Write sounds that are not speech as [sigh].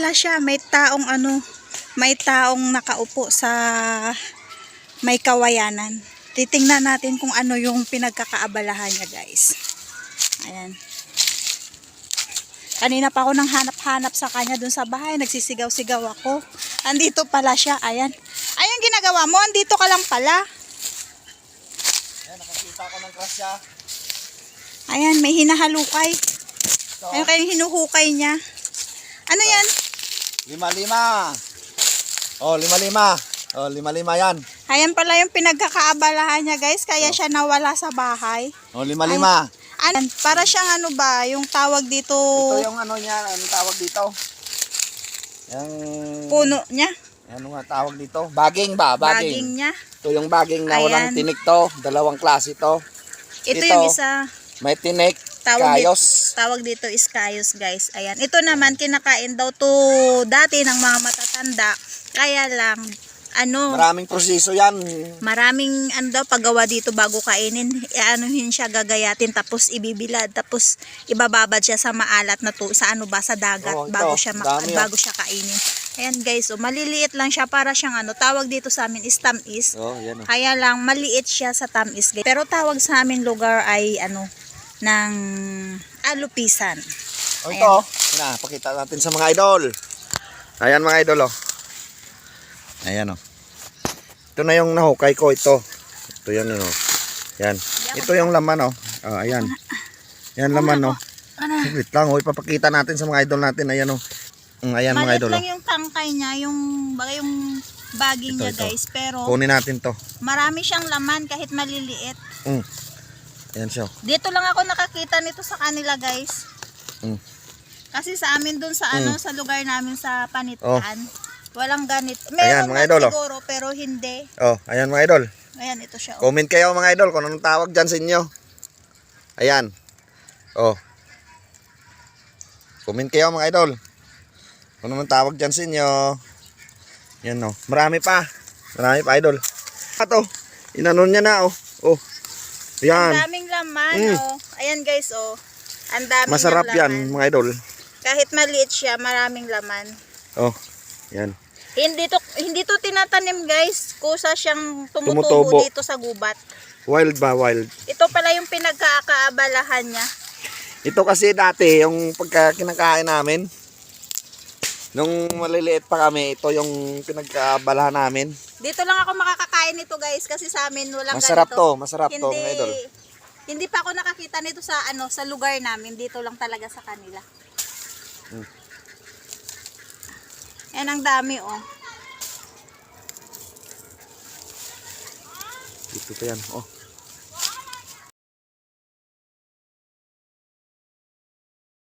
pala siya, may taong ano, may taong nakaupo sa may kawayanan. Titingnan natin kung ano yung pinagkakaabalahan niya, guys. Ayan. Kanina pa ako nang hanap-hanap sa kanya dun sa bahay. Nagsisigaw-sigaw ako. Andito pala siya. Ayan. Ayan ginagawa mo. Andito ka lang pala. Ayan, nakakita ko ng crush siya. Ayan, may hinahalukay. Ito, Ayun kayong hinuhukay niya. Ano yan? Lima-lima. Oh, lima-lima. Oh, lima-lima yan. Ayan pala yung pinagkakaabalahan niya guys. Kaya siya nawala sa bahay. Oh, lima-lima. Ano, para siyang ano ba, yung tawag dito, Ito yung ano niya, ano tawag dito? Yung... puno niya. Ano nga tawag dito? Baging ba? Baging Baging. niya. Ito yung baging na walang Ayan. tinik to. Dalawang klase to. Ito, Ito, yung isa. May tinik, Tawag kayos. Dito, tawag dito is kayos guys. Ayan. Ito naman kinakain daw to dati ng mga matatanda. Kaya lang, ano, Maraming proseso yan. maraming ano daw paggawa dito bago kainin. [laughs] Anuhin siya gagayatin tapos ibibilad tapos ibababad siya sa maalat na to sa ano ba sa dagat Oh, ito, bago siya dami, oh. bago siya kainin. Ayan guys, oh, maliliit lang siya para siyang ano, tawag dito sa amin is tamis. Oh, yan oh. Kaya lang maliit siya sa tamis guys. Pero tawag sa amin lugar ay ano ng alupisan. Ito. oh. Yan na, pakita natin sa mga idol. Ayan mga idol oh. Ayan oh. Ito na yung nahukay ko ito. Ito yan oh. Yan. Ito yung laman oh. Oh, ayan. Yan laman oh. Ano? Wait lang oh, ipapakita natin sa mga idol natin. Ayan oh. Mm, ayan mga idol lang oh. yung tangkay niya, yung bagay yung baging Ito, niya ito. guys. Pero Kunin natin to. marami siyang laman kahit maliliit. Mm. Ayan siya. oh. Dito lang ako nakakita nito sa kanila guys. Mm. Kasi sa amin dun sa ano sa lugar namin sa Panitan, walang ganito. Oh. Ayan, Meron mga nga idol, oh. siguro pero hindi. Oh, ayan mga idol. Ayan ito siya. Oh. Comment kayo mga idol kung anong tawag dyan sa inyo. Ayan. Oh. Comment kayo mga idol. Kung anong tawag dyan sa inyo. Yan oh. Marami pa. Marami pa idol. Ato. Inanon niya na oh. Oh. Ang Yan. daming laman Mm. oh. Ayan guys oh. Ang daming Masarap yan mga idol. Kahit maliit siya, maraming laman. Oh. Yan. Hindi to hindi to tinatanim guys. Kusa siyang tumutubo, Tumutubo. dito sa gubat. Wild ba wild? Ito pala yung pinagkakaabalahan niya. Ito kasi dati yung pagka kinakain namin. Nung maliliit pa kami, ito yung pinagkabalahan namin. Dito lang ako makakakain nito guys kasi sa amin walang Masarap ganito. to, masarap to hindi, mga idol. Hindi pa ako nakakita nito sa ano sa lugar namin. Dito lang talaga sa kanila. Hmm. Yan ang dami oh. Dito pa yan. Oh.